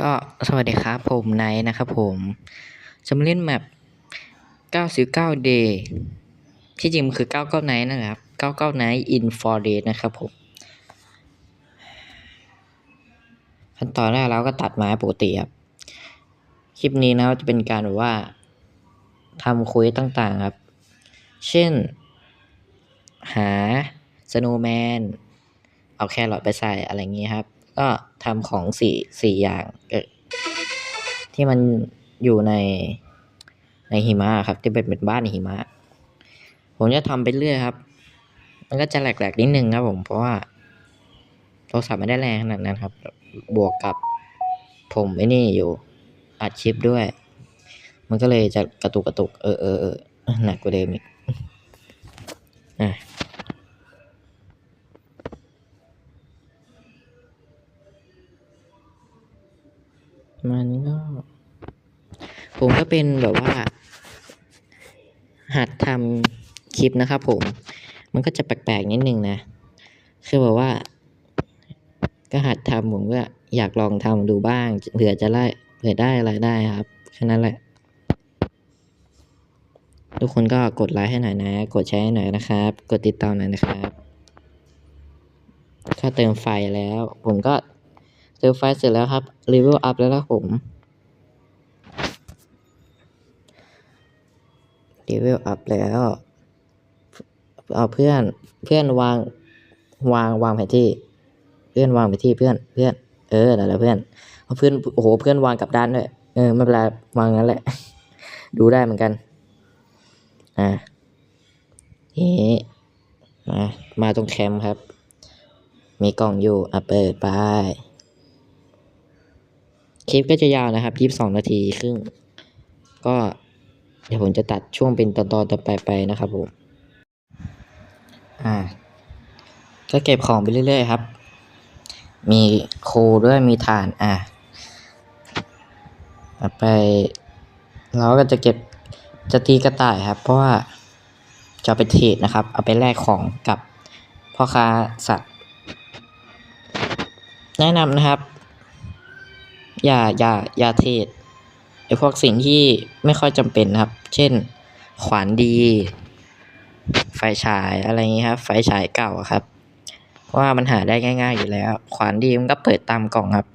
ก็สวัสดีครับผมไนท์นะครับผมจะมาเล่นแมป99 day ที่จริงมันคือ 99 night นะครับ 99 night in 4 days นะครับผมขั้นตอนแรกเราก็ตัดไม้ปกติครับ คลิปนี้นะจะเป็นการแบบว่าทำคุยต่างๆครับ เช่น หาสโนว์แมนเอาแครอทไปใส่อะไรอย่างนี้ครับ ก็ทำของสี่สี่อย่างที่มันอยู่ในในหิมะครับ ที่เป็นเป็นบ้านหิมะ ผมจะทำไปเรื่อยครับ มันก็จะแหลกๆนิดนึงครับผมเพราะว่าโทรศัพท์ไม่ได้แรงขนาดนั้นครับ บวกกับผมไอ้นี่อยู่อัดคลิปด้วย มันก็เลยจะกระตุกกระตุก เออเออเออหนักกว่าเดิมอีกอะ มันก็ ผมก็เป็นแบบว่า หัดทำคลิปนะครับผม มันก็จะแปลกๆนิดนึงนะ คือแบบว่า ก็หัดทำผมก็อยากลองทำดูบ้างเผื่อจะได้เผื่อได้อะไรได้ครับแค่นั้นแหละทุกคนก็กดไลค์ให้หน่อยนะ กดแชร์ให้หน่อยนะครับ กดติดตามหน่อยนะครับก็เติมไฟแล้ว ผมก็ เติมไฟเสร็จแล้วครับรีวิวอัพแล้วครับผมรีวิวอัพแล้ว เอาเพื่อนเพื่อนวางวางวางแผนที่ เพื่อนวางแผนที่เพื่อนเพื่อน เออนั่นแหละเพื่อนเพื่อนโอ้โหเพื่อนวางกลับด้านด้วยเออไม่เป็นไรวางงั้นแหละ ดูได้เหมือนกันอ่านี่มามาตรงแคมป์ครับ มีกล่องอยู่อะเปิดไป คลิปก็จะยาวนะครับยี่สิบสองนาทีครึ่ง ก็เดี๋ยวผมจะตัดช่วงเป็นตอนๆต่อไปไปนะครับผม อ่า ก็เก็บของไปเรื่อยๆครับ มีโคด้วยมีฐาน อะไปเราก็จะเก็บจะตีกระต่ายครับ เพราะว่าจะไปเทรดนะครับ เอาไปแลกของกับพ่อค้าสัตว์ แนะนำนะครับ อย่าอย่าอย่าเทรดไอ้พวกสิ่งที่ไม่ค่อยจำเป็นครับ เช่น ขวานดี ไฟฉายอะไรอย่างนี้ครับ ไฟฉายเก่าครับ เพราะว่ามันหาได้ง่าย ๆ อยู่แล้ว ขวานดีมันก็เปิดตามกล่องครับ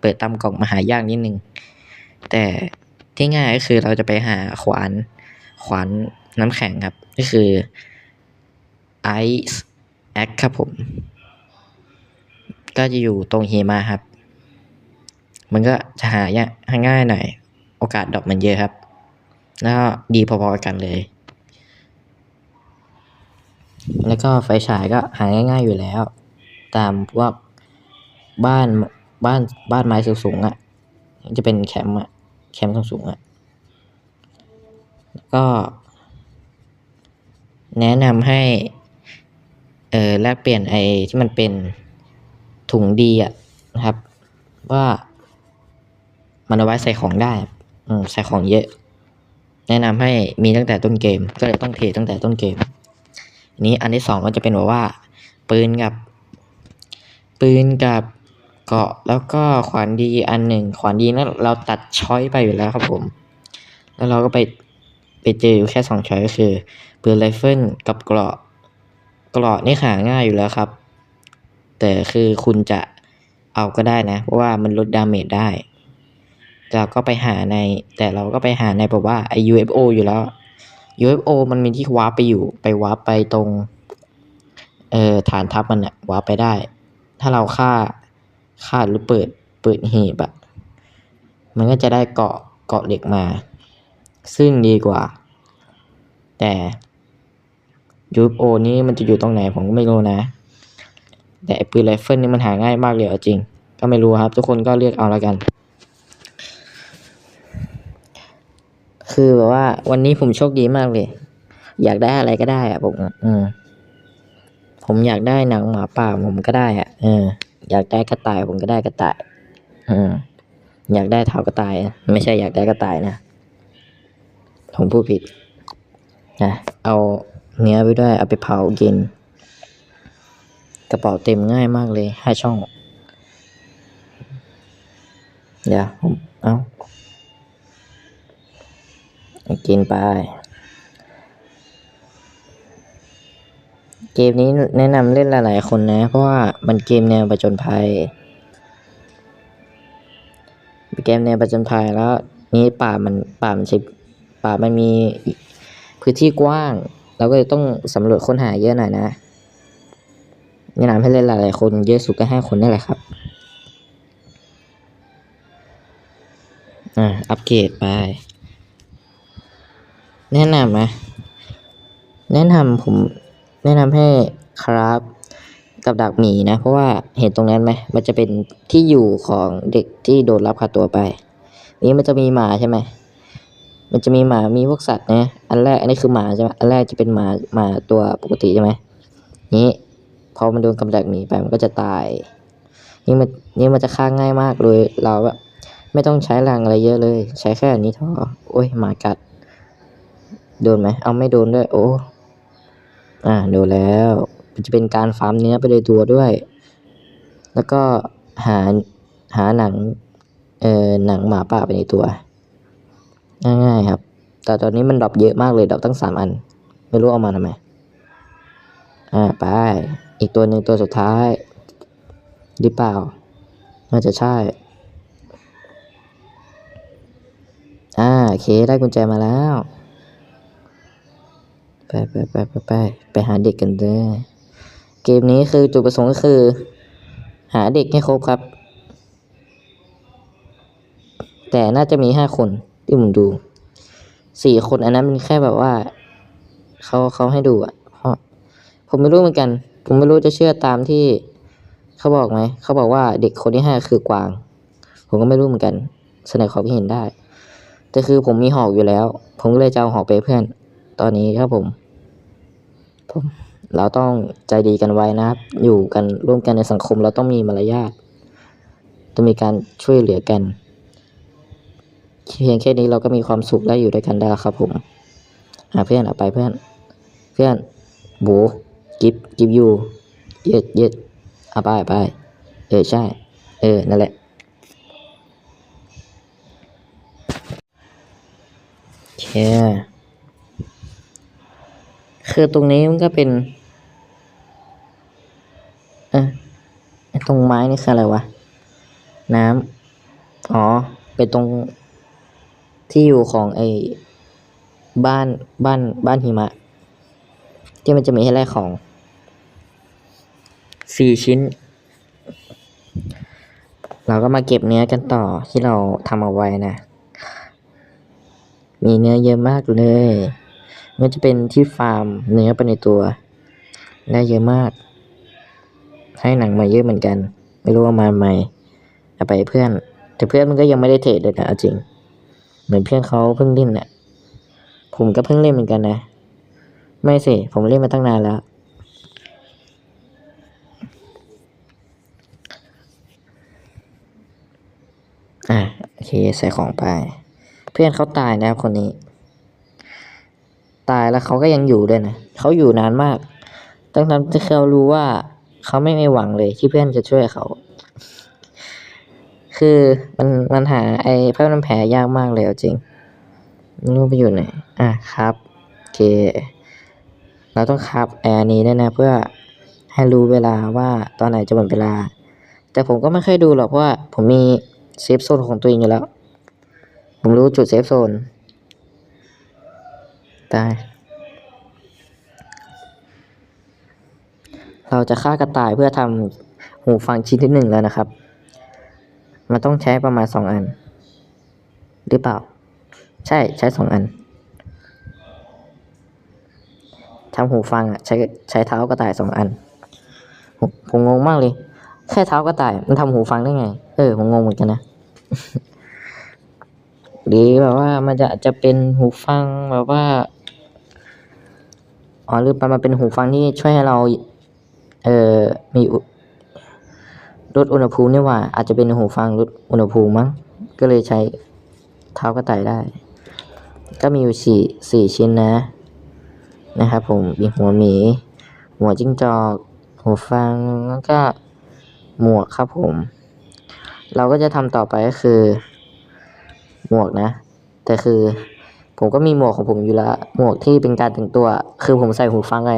เปิดตามกล่องมาหายากนิดนึง แต่ที่ง่ายก็คือเราจะไปหาขวานขวานน้ำแข็งครับ ก็คือ Ice Axe คครับผม ก็จะอยู่ตรงหิมะครับ มันก็จะหายากหาง่ายหน่อย โอกาสดรอปมันเยอะครับ แล้วดีพอๆกันเลย แล้วก็ไฟฉายก็หาง่ายๆอยู่แล้ว ตามพวกบ้านบ้านบ้านไม้สูงๆอะ่ะ จะเป็นแคมป์อะแคมป์สูงๆอะ่ะก็ แนะนำให้ เออแลกเปลี่ยนไอ้ที่มันเป็นถุงดีอะนะครับ ว่า มันเอาไว้ใส่ของได้ อืมใส่ของเยอะ แนะนำให้มีตั้งแต่ต้นเกม ก็เลยต้องเทตั้งแต่ต้นเกม นี้อันที่สองก็จะเป็นแบบว่า ปืนกับ ปืนกับเกาะแล้วก็ขวานดีอันหนึ่ง ขวานดีนั้นเราตัดช้อยไปอยู่แล้วครับผม แล้วเราก็ไปไปเจออยู่แค่สองช้อยก็คือปืนไรเฟิลกับเกราะเกราะนี่หาง่ายอยู่แล้วครับ แต่คือคุณจะเอาก็ได้นะ เพราะว่ามันลดดาเมจได้ เราก็ไปหาใน แต่เราก็ไปหาในแบบว่าไอ UFO อยู่แล้ว UFO มันมีที่วาร์ปไปอยู่ไปวาร์ปไปตรงเอ่อฐานทัพมันอะวาร์ปไปได้ ถ้าเราฆ่าฆ่าหรือเปิดเปิดหีบอะมันก็จะได้เกาะเกาะเหล็กมา ซึ่งดีกว่า แต่ UFO นี้มันจะอยู่ตรงไหนผมก็ไม่รู้นะ แต่ไอปืนไรเฟิลนี่มันหาง่ายมากเลยเอาจริง ก็ไม่รู้ครับ ทุกคนก็เลือกเอาแล้วกัน คือแบบว่า วันนี้ผมโชคดีมากเลย อยากได้อะไรก็ได้อะผมอืมผมอยากได้หนังหมาป่าผมก็ได้อะเออ อยากได้กระต่ายผมก็ได้กระต่าย อืมอยากได้เท้ากระต่าย ไม่ใช่อยากได้กระต่ายนะผมพูดผิดนะเอาเนื้อไปด้วยเอาไปเผากิน กระเป๋าเต็มง่ายมากเลยห้าช่อง เดี๋ยวผมเอา กินไป เกมนี้แนะนำเล่นหลายๆคนนะ เพราะว่ามันเกมแนวประจนภัยเกมแนวประจนภัยแล้ว นี้ป่ามันป่ามันใช่ป่ามันมีพื้นที่กว้าง เราก็เลยต้องสำรวจค้นหาเยอะหน่อยนะแนะนำให้เล่นหลายๆคนเยอะสุดก็ห้าคนนี่แหละครับอ่าอัปเกรดไป แนะนำนะ แนะนำผมแนะนำให้ครับกับดักหมีนะ เพราะว่าเห็นตรงนั้นไหมมันจะเป็นที่อยู่ของเด็กที่โดนรับพาตัวไป นี้มันจะมีหมาใช่ไหมมันจะมีหมามีพวกสัตว์นะอันแรกอันนี้คือหมาใช่ไหมอันแรกจะเป็นหมาหมาตัวปกติใช่ไหมนี้พอมันโดนกำดักหมีไปมันก็จะตาย นี่มันนี่มันจะฆ่าง่ายมากเลยเราแบบไม่ต้องใช้แรงอะไรเยอะเลย ใช้แค่อันนี้ท่าโอ้ยหมากัด โดนไหม เอาไม่โดนด้วย โอ้ อ่า โดนแล้วมันจะเป็นการฟาร์มเนื้อไปในตัวด้วย แล้วก็หา หาหนัง เอ่อ หนังหมาป่าไปในตัว ง่ายๆครับ แต่ตอนนี้มันดรอปเยอะมากเลย ดรอปตั้งสามอัน ไม่รู้เอามาทำไม อ่า ไป อีกตัวหนึ่งตัวสุดท้าย หรือเปล่า น่าจะใช่ อ่า โอเค ได้กุญแจมาแล้ว ไปไปไปไปไปไปหาเด็กกันเด้อเกมนี้คือจุดประสงค์ก็คือ หาเด็กให้ครบครับ แต่น่าจะมีห้าคนที่ผมดูสี่คนอันนั้นมันแค่แบบว่าเขาเขาให้ดูอะเพราะผมไม่รู้เหมือนกัน ผมไม่รู้จะเชื่อตามที่เขาบอกไหมเขาบอกว่าเด็กคนที่ห้าคือกวาง ผมก็ไม่รู้เหมือนกัน เสนอความคิดเห็นได้แต่คือผมมีหอกอยู่แล้ว ผมก็เลยจะเอาหอกไปเพื่อน ตอนนี้ครับผม ผม เราต้องใจดีกันไว้นะครับ อยู่กันร่วมกันในสังคมเราต้องมีมารยาทต้องมีการช่วยเหลือกัน เพียงแค่นี้เราก็มีความสุขและอยู่ด้วยกันได้แล้วครับผมหาเพื่อนเอาไปเพื่อน เพื่อนโบกิฟกิฟยูเย็ดเย็ดเอาไปเอาไปเออใช่ เออนั่นแหละโอเค คือตรงนี้มันก็เป็นเออตรงไม้นี่คืออะไรวะ น้ำอ๋อ เป็นตรงที่อยู่ของไอ้บ้านบ้านบ้านหิมะ ที่มันจะมีให้แลกของสี่ชิ้น เราก็มาเก็บเนื้อกันต่อที่เราทำเอาไว้นะ มีเนื้อเยอะมากเลย มันจะเป็นที่ฟาร์มเนื้อไปในตัว ได้เยอะมาก ให้หนังมาเยอะเหมือนกัน ไม่รู้ว่ามาใหม่เอาไปเพื่อน แต่เพื่อนมันก็ยังไม่ได้เทรดเลยนะเอาจริง เหมือนเพื่อนเขาเพิ่งเล่นน่ะผมก็เพิ่งเล่นเหมือนกันนะ ไม่สิ ผมเล่นมาตั้งนานแล้วอะโอเคใส่ของไป เพื่อนเขาตายนะครับคนนี้ ตายแล้วเขาก็ยังอยู่ด้วยนะเขาอยู่นานมากตั้งแต่ที่เขารู้ว่าเขาไม่มีหวังเลยที่เพื่อนจะช่วยเขา คือมันมันหาไอ้ผ้าพันแผลยากมากเลยจริงรู้ไปอยู่ไหนอะครับโอเค เราต้องคับแอร์นี้ด้วยนะ เพื่อให้รู้เวลาว่าตอนไหนจะหมดเวลา แต่ผมก็ไม่ค่อยดูหรอกเพราะว่าผมมีเซฟโซนของตัวเองอยู่แล้ว ผมรู้จุดเซฟโซน ตาย เราจะฆ่ากระต่ายเพื่อทำหูฟังชิ้นที่หนึ่งแล้วนะครับ มันต้องใช้ประมาณสองอัน หรือเปล่า ใช่ใช้สองอันทำหูฟังอะใช้ใช้เท้ากระต่ายสองอัน ผมงงมากเลย แค่เท้ากระต่าย มันทำหูฟังได้ไง เออผมงงเหมือนกันนะหรือแบบว่ามันจะจะเป็นหูฟังแบบว่า อ๋อหรือมันเป็นหูฟังที่ช่วยให้เรา เอ่อ มีลดอุณหภูมินี่ว่า อาจจะเป็นหูฟังลดอุณหภูมิมั้ง ก็เลยใช้เท้ากระต่ายได้ ก็มีอยู่สี่สี่ชิ้นนะ นะครับผมมีหัวหมี หัวจิ้งจอก หูฟัง แล้วก็หมวกครับผม เราก็จะทำต่อไปก็คือ หมวกนะ แต่คือ ผมก็มีหมวกของผมอยู่แล้วหมวกที่เป็นการแต่งตัว คือผมใส่หูฟังไง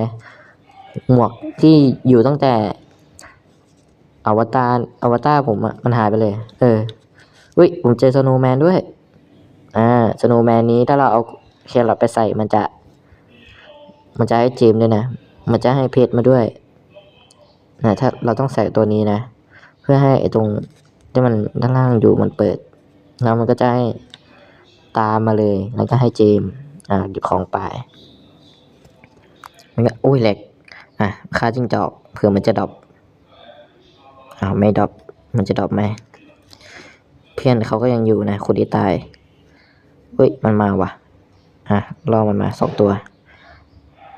หมวกที่อยู่ตั้งแต่ อวตารอวตารผมอะมันหายไปเลย เอออุ้ยผมเจอสโนว์แมนด้วย อ่าสโนว์แมนนี้ถ้าเราเอาแครอทไปใส่มันจะ มันจะให้เจมด้วยนะ มันจะให้เพชรมาด้วยนะถ้าเราต้องใส่ตัวนี้นะ เพื่อให้ไอ้ตรงที่มันด้านล่างอยู่มันเปิด แล้วมันก็จะให้ ตามมาเลย แล้วก็ให้เจม อ่าหยิบของไปมันก็อุ้ยแหลกอะค่าจิ้งจอกเผื่อมันจะดรอปอ้าวไม่ดรอปมันจะดรอปไหมเพื่อนเขาก็ยังอยู่นะคนที่ตายเฮ้ยมันมาว่ะ อะรอมันมาสองตัว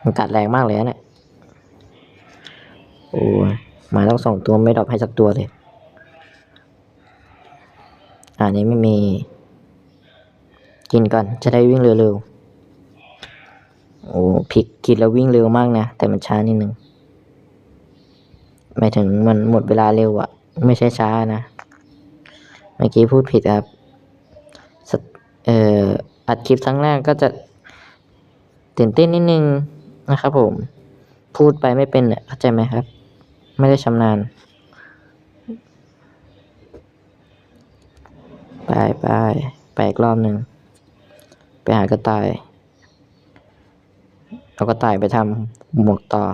มันกัดแรงมากเลยนะเนี่ยโอ้ยมาต้องสองตัวไม่ดรอปให้สักตัวเลยอันนี้ไม่มี กินก่อนจะได้วิ่งเร็วๆ โอ้พริกกินแล้ววิ่งเร็วมากนะ แต่มันช้านิดนึงหมายถึงมันหมดเวลาเร็วอะไม่ใช่ช้านะ เมื่อกี้พูดผิดครับเอ่ออัดคลิปครั้งแรกก็จะตื่นเต้นนิดนึงนะครับผม พูดไปไม่เป็นเนี่ยเข้าใจไหมครับ ไม่ได้ชำนาญ ไปไปไปอีกรอบหนึ่ง ไปหากระต่าย เอากระต่ายไปทำหมวกต่อ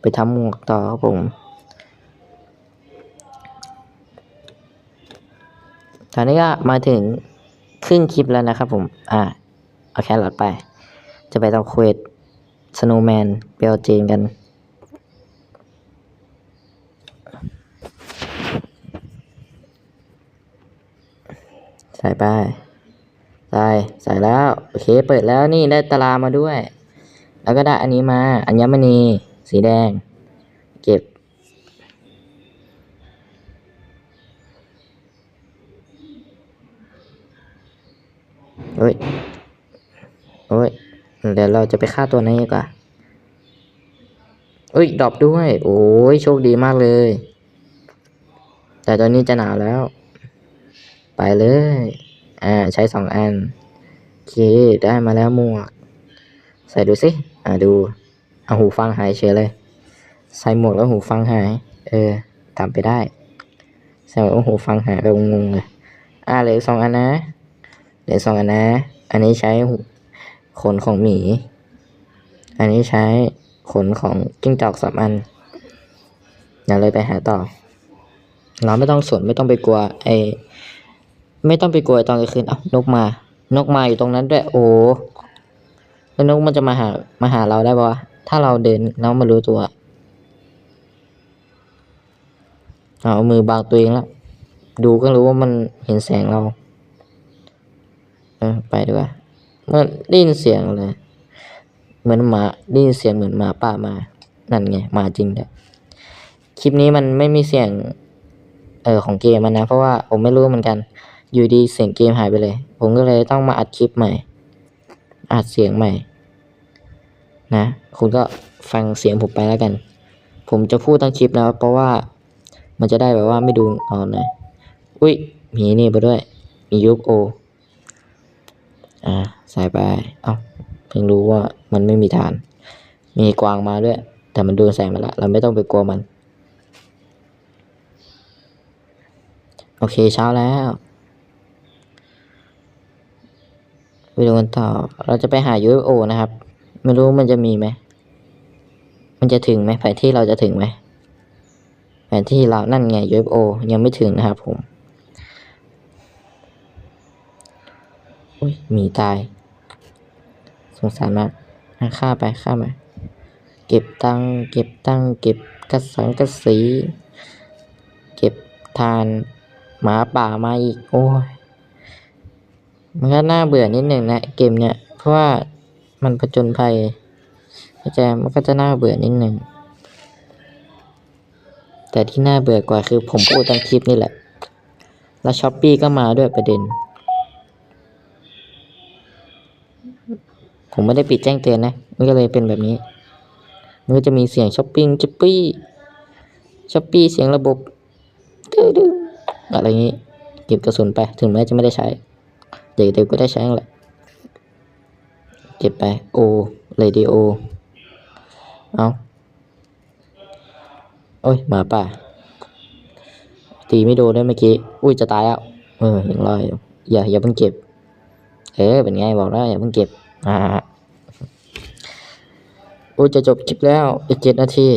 ไปทำหมวกต่อครับผมตอนนี้ก็มาถึงครึ่งคลิปแล้วนะครับผม อ่า เอาแครอทไป จะไปทำเควสสโนว์แมนเปลเจนกัน ใส่ไป ใส่ใส่แล้วโอเคเปิดแล้วนี่ได้ตารางมาด้วย แล้วก็ได้อันนี้มาอัญมณีสีแดง เก็บ โอ้ย โอ้ย เดี๋ยวเราจะไปฆ่าตัวนี้ดีกว่าเอ้ยดรอปด้วย โอ้ยโชคดีมากเลย แต่ตอนนี้จะหนาวแล้ว ไปเลย อ่าใช้สองอันโอเคได้มาแล้วหมวก ใส่ดูสิอ่าดูเอาหูฟังหายเฉยเลย ใส่หมวกแล้วหูฟังหาย เออทำไปได้ใส่หมวกแล้วหูฟังหายไปงงเลยอ่าเหลือสองอันนะเหลือสองอันนะ อันนี้ใช้หูขนของหมี อันนี้ใช้ขนของจิ้งจอกสามอันเดี๋ยวเลยไปหาต่อ เราไม่ต้องสนไม่ต้องไปกลัวไอ ไม่ต้องไปกลัวตอนกลางคืน เอ้านกมา นกมาอยู่ตรงนั้นด้วย โอ้แล้วนกมันจะมาหา มาหาเราได้ปะถ้าเราเดินแล้วมารู้ตัวเอามือบังตัวเองแล้วดูก็รู้ว่ามันเห็นแสงเราเออไปดีกว่ามื่อได้ยินเสียงเลย เหมือนหมาได้ยินเสียงเหมือนหมาป่ามา นั่นไงหมาจริงด้วยคลิปนี้มันไม่มีเสียง เออของเกมมันนะ เพราะว่าผมไม่รู้เหมือนกัน อยู่ดีเสียงเกมหายไปเลย ผมก็เลยต้องมาอัดคลิปใหม่ อัดเสียงใหม่ นะ คุณก็ฟังเสียงผมไปแล้วกัน ผมจะพูดตั้งคลิปนะเพราะว่ามันจะได้แบบว่าไม่ดูอ่อนนะอุ้ยมีนี่ไปด้วย มียุบโออ่าใส่ไปเอ้าเพิ่งรู้ว่ามันไม่มีฐาน มีกวางมาด้วย แต่มันโดนแสงมาละเราไม่ต้องไปกลัวมัน โอเคเช้าแล้ว ไปดูกันต่อ เราจะไปหา UFO นะครับ ไม่รู้มันจะมีไหม มันจะถึงไหมแผนที่เราจะถึงไหมแผนที่เรานั่นไง UFO ยังไม่ถึงนะครับผมอุ้ยมีตาย สงสารมากฆ่าไปฆ่าไปเก็บตังเก็บตังเก็บกระสังกระสี เก็บทานหมาป่ามาอีก โอ้ย มันก็น่าเบื่อนิดหนึ่งนะเกมเนี้ยเพราะว่ามันผจญภัยเข้าใจมันก็จะน่าเบื่อนิดหนึ่งแต่ที่น่าเบื่อกว่าคือผมพูดตั้งคลิปนี่แหละ แล้วช้อปปี้ก็มาด้วยประเด็น ผมไม่ได้ปิดแจ้งเตือนนะ มันก็เลยเป็นแบบนี้ มันก็จะมีเสียงช้อปปิ้งช้อปปี้ช้อปปี้เสียงระบบตึ้งอะไรอย่างงี้ เก็บกระสุนไปถึงแม้จะไม่ได้ใช้ เดี๋ยวเดี๋ยวก็ได้ใช้แหละเก็บไปโอเรดิโอเอาโอ้ยหมาป่า ตีไม่โดนด้วยเมื่อกี้ อุ้ยจะตายแล้วเออยังรออยู่อย่าอย่าเพิ่งเก็บ เออเป็นไงบอกแล้วอย่าเพิ่งเก็บ อ่าอุ้ยจะจบคลิปแล้วอีกเจ็ดนาที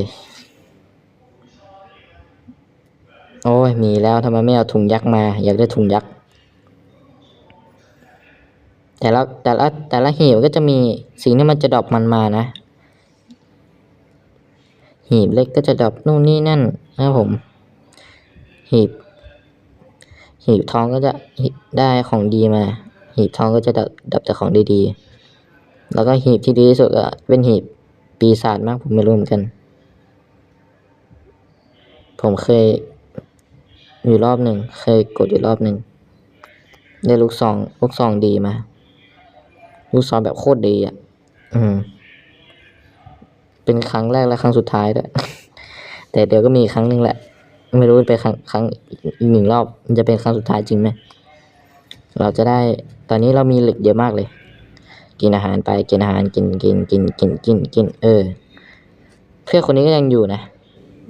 โอ้ยมีแล้วทำไมไม่เอาถุงยักษ์มา อยากได้ถุงยักษ์ แต่ละแต่ละแต่ละหีบก็จะมีสิ่งที่มันจะดรอปมันมานะ หีบเล็กก็จะดรอปนู่นนี่นั่นนะครับผม หีบ หีบทองก็จะได้ของดีมา หีบทองก็จะดรอปดรอปแต่ของดีๆ แล้วก็หีบที่ดีที่สุดก็เป็นหีบปีศาจมากผมไม่รู้เหมือนกัน ผมเคยอยู่รอบหนึ่งเคยกดอยู่รอบหนึ่งได้ลูกซองลูกซองดีมา ลูกซองแบบโคตรดีอะ อืม เป็นครั้งแรกและครั้งสุดท้ายด้วย แต่เดี๋ยวก็มีอีกครั้งหนึ่งแหละ ไม่รู้เป็นครั้งครั้งอีกหนึ่งรอบ มันจะเป็นครั้งสุดท้ายจริงไหม เราจะได้ ตอนนี้เรามีเหล็กเยอะมากเลย กินอาหารไป กินอาหารกินกินกินกินกินกิน เออ เพื่อนคนนี้ก็ยังอยู่นะ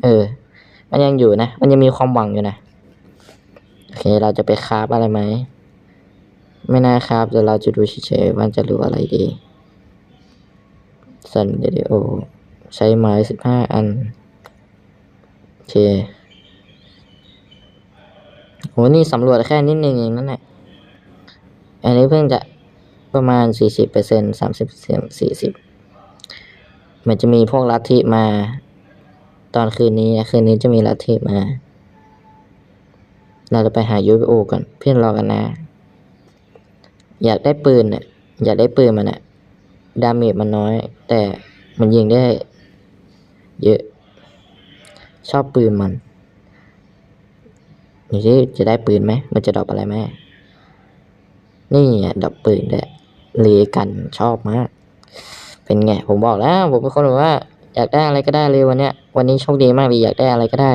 เออ มันยังอยู่นะ มันยังมีความหวังอยู่นะ โอเค เราจะไปคราฟอะไรไหม ไม่น่าครับ เดี๋ยวเราจะดูเฉยๆว่าจะรู้อะไรดีสันเดโอ ใช้ไม้สิบห้าอัน โอเคโหนี่สำรวจแค่นิดนึงเองนั่นแหละ อันนี้เพิ่งจะประมาณสี่สิบเปอร์เซ็นสามสิบสี่สิบมันจะมีพวกลัทธิมา ตอนคืนนี้นะคืนนี้จะมีลัทธิมา เราจะไปหา UFO ก่อนเพื่อนรอกันนะ อยากได้ปืนเนี่ยอยากได้ปืนมันอะดาเมจมันน้อย แต่มันยิงได้ เยอะ ชอบปืนมันนี่ที่จะได้ปืนไหมมันจะดรอปอะไรไหมนี่อะดรอปปืนด้วยเลกันชอบมาก เป็นไง ผมบอกแล้ว ผมเป็นคนแบบว่า อยากได้อะไรก็ได้เลยวันเนี้ย วันนี้โชคดีมากเลยอยากได้อะไรก็ได้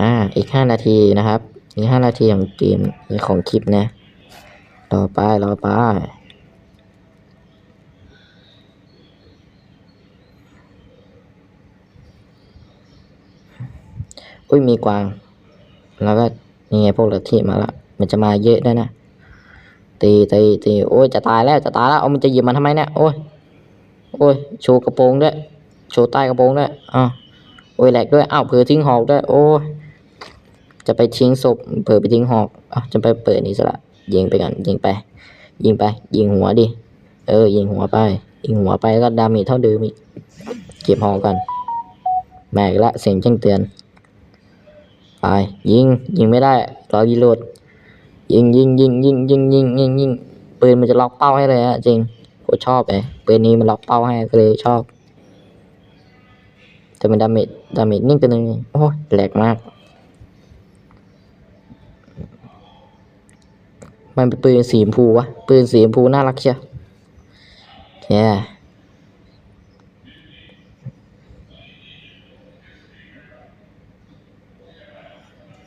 อ่า อีกห้านาทีนะครับอีกห้านาทีของเกมของคลิปนะรอไปรอไปอุ้ยมีกวาง แล้วก็นี่ไงพวกลัทธิมาละมันจะมาเยอะด้วยนะตีตีตีโอ้ยจะตายแล้วจะตายแล้วเอามันจะหยิบมันทำไมเนี่ยโอ้ยโอ้ยโชว์กระโปรงด้วยโชว์ใต้กระโปรงด้วยอ้าโอ้ยแหลกด้วยอ้าวเผลอทิ้งหอกด้วยโอ้ย จะไปทิ้งศพเผลอไปทิ้งหอกอ้าวจะไปเปิดนี่ซะละยิงไปก่อนยิงไป ยิงไป ยิงหัวดิ เออ ยิงหัวไป ยิงหัวไปก็ดาเมจเท่าเดิมอีกเก็บหอกกันแม่งละเสียงแจ้งเตือนไปยิงยิงไม่ได้รอรีโหลดยิงยิงยิงยิงยิงยิงยิงยิงปืนมันจะล็อกเป้าให้เลยฮะจริงผมชอบเลยปืนนี้มันล็อกเป้าให้ก็เลยชอบแต่มันดาเมจดาเมจนิ่งตัวหนึงโอ้ยแหลกมาก มันเป็นปืนสีชมพูวะ ปืนสีชมพูน่ารักเชียวแย่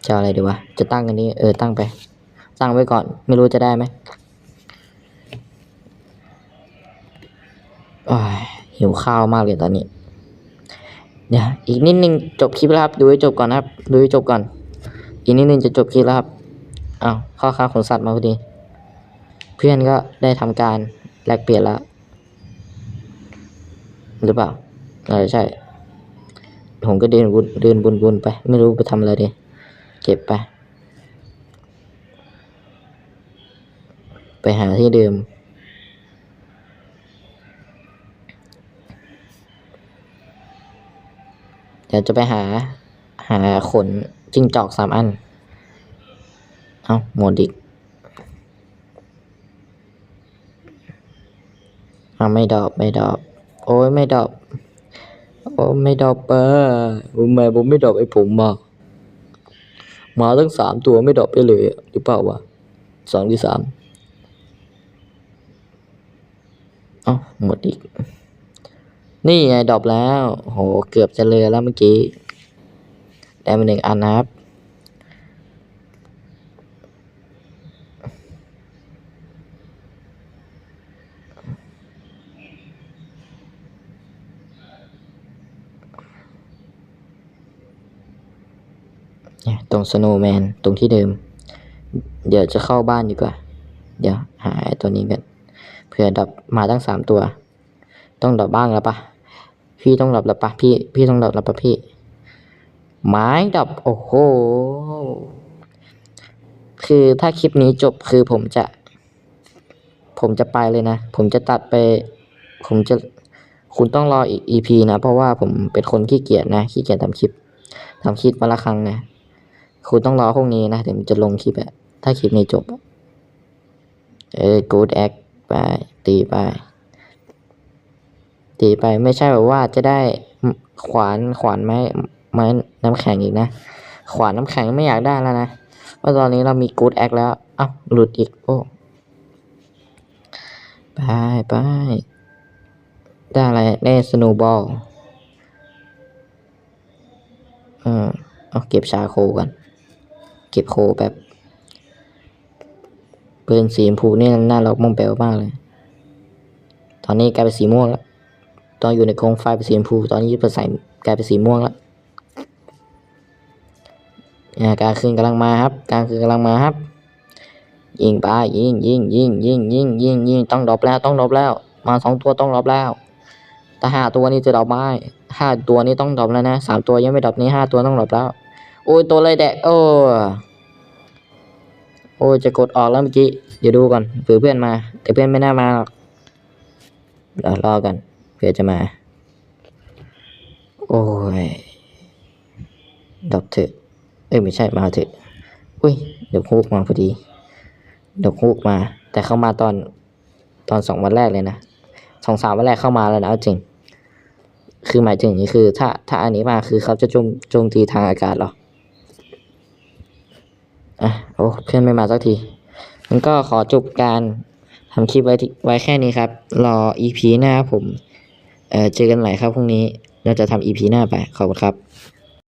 จะอาอะไรดีวะ จะตั้งกันนี้ เออ ตั้งไป ตั้งไว้ก่อน ไม่รู้จะได้ไหมหิวข้าวมากเลยตอนนี้ เดี๋ยวอีกนิดนึงจบคลิปแล้วครับ ดูให้จบก่อนครับ ดูให้จบก่อน อีกนิดนึงจะจบคลิปแล้วครับ อ้าวข้าวข้าขนสัตว์มาพอดี เพื่อนก็ได้ทำการแลกเปลี่ยนแล้ว หรือเปล่าน่าจะใช่ ผมก็เดินวนเดินวนๆไป ไม่รู้ไปทำอะไรดี เก็บไป ไปหาที่เดิมเดี๋ยวจะไปหาหาขนจิ้งจอกสามอัน เอาหมดอีกเอาไม่ดอกไม่ดอกโอ้ยไม่ดอกโอ้ไม่ดอกเปอผมแม่ผมไม่ดอกไอ้ผมมามาตั้งสามตัวไม่ดอกไปเลยหรือเปล่าวะสองหรือสามเอาหมดอีก นี่ไงดรอปแล้ว โห เกือบจะเรือแล้วเมื่อกี้ ได้มาหนึ่งอันนะครับ ตรงสโนว์แมนตรงที่เดิม เดี๋ยวจะเข้าบ้านดีกว่า เดี๋ยวหาตัวนี้กันเผื่อดับมาตั้งสามตัว ต้องดับบ้างแล้วปะพี่ต้องดับแล้วปะพี่พี่ต้องดับแล้วปะพี่ ไม้ดับโอ้โหคือถ้าคลิปนี้จบคือผมจะ ผมจะไปเลยนะ ผมจะตัดไป ผมจะคุณต้องรออีก EP นะ เพราะว่าผมเป็นคนขี้เกียจนะขี้เกียจทำคลิปทำคลิปมาละครั้งนะ คุณต้องรอพรุ่งนี้นะถึงจะลงคลิปอะถ้าคลิปนี้จบ เออ good act ไป ตีไป ตีไปไม่ใช่แบบว่าจะได้ขวานขวานไม้ไม้น้ำแข็งอีกนะ ขวานน้ำแข็งไม่อยากได้แล้วนะเพราะตอนนี้เรามี good act แล้ว เอ้า หลุดอีก โอ้ไปไปได้อะไรได้สโนบอลเออเอาเก็บชาโคกัน เก็บโคแบบปืนสีชมพูนี่น่ารักมองแปลวมากเลย ตอนนี้กลายเป็นสีม่วงแล้ว ตอนอยู่ในโครงไฟเป็นสีชมพู ตอนนี้เปใส่กลายเป็นสีม่วงแล้วอ่ากลางคืนกำลังมาครับกลางคืนกำลังมาครับ ยิงไปยิงยิงยิงยิงยิงยิงยิงต้องดรอปแล้วต้องดรอปแล้ว มาสองตัวต้องดรอปแล้วแต่ห้าตัวนี้จะดรอปไม้ห้าตัวนี้ต้องดรอปแล้วนะสามตัวยังไม่ดรอปนี้ห้าตัวต้องดรอปแล้ว โอ้ยตัวเลยแดกโอ้โอ้ยจะกดออกแล้วเมื่อกี้เดี๋ยวดูก่อนเผื่อเพื่อนมา แต่เพื่อนไม่น่ามาหรอกเดี๋ยวรอกันเผื่อจะมา โอ้ยดอปเถอะเอ้ยไม่ใช่มาเถอะอุ้ยเดี๋ยวคุกมาพอดีเดี๋ยวคุกมา แต่เข้ามาตอนตอนสองวันแรกเลยนะสองสามวันแรกเข้ามาแล้วนะจริง คือหมายถึงนี่คือ ถ้าถ้าอันนี้มาคือเขาจะโจมโจมตีทางอากาศหรอ อะโอ้เพื่อนไม่มาสักทีมันก็ขอจบการทำคลิปไว้ไว้แค่นี้ครับ รออีพีหน้าผม เอ่อเจอกันใหม่ครับพรุ่งนี้เราจะทำอีพีหน้าไป ขอบคุณครับ